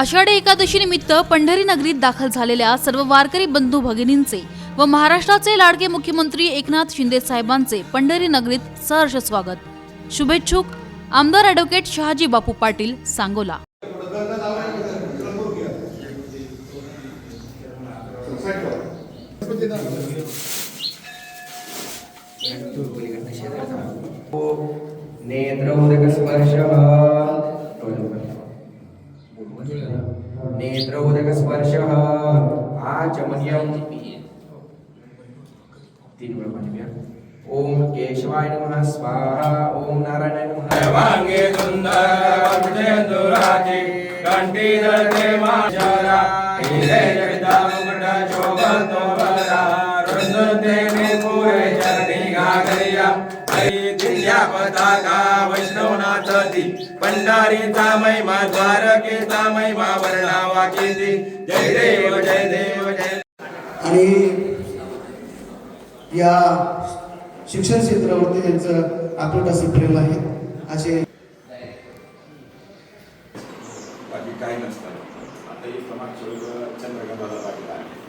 आषाढी एकादशी निमित्त पंढरी नगरीत दाखल झालेल्या सर्व वारकरी बंधू भगिनींचे व महाराष्ट्राचे लाडके मुख्यमंत्री एकनाथ शिंदे साहेबांचे पंढरी नगरीत सहर्ष स्वागत. शुभेच्छुक आमदार ॲडव्होकेट शहाजी बापू पाटील सांगोला. नेत्रोदकस्पर्शः नेत्रोदकस्पर्शः। आचमन्यम्। तीन वेळा पाणी प्या. ओम केशवाय नमः स्वाहा। ओम नारायणाय नमः। वांगे सुंदर दुराची कंठी धरते माशरा हिरे जगदा मुकुट शोभतो बरा रुंदते पुरे चरणी घागरिया दिल्या पताका वैष्णवनाथ ती पंढारीचा महिमा द्वारकेचा महिमा वर्णावा केली जय देव जय देव जय आणि या शिक्षण क्षेत्रावरती त्यांचं आपण कसं प्रेम आहे असे बाकी काही नसतं. आता चंद्रगंधाला लागला आहे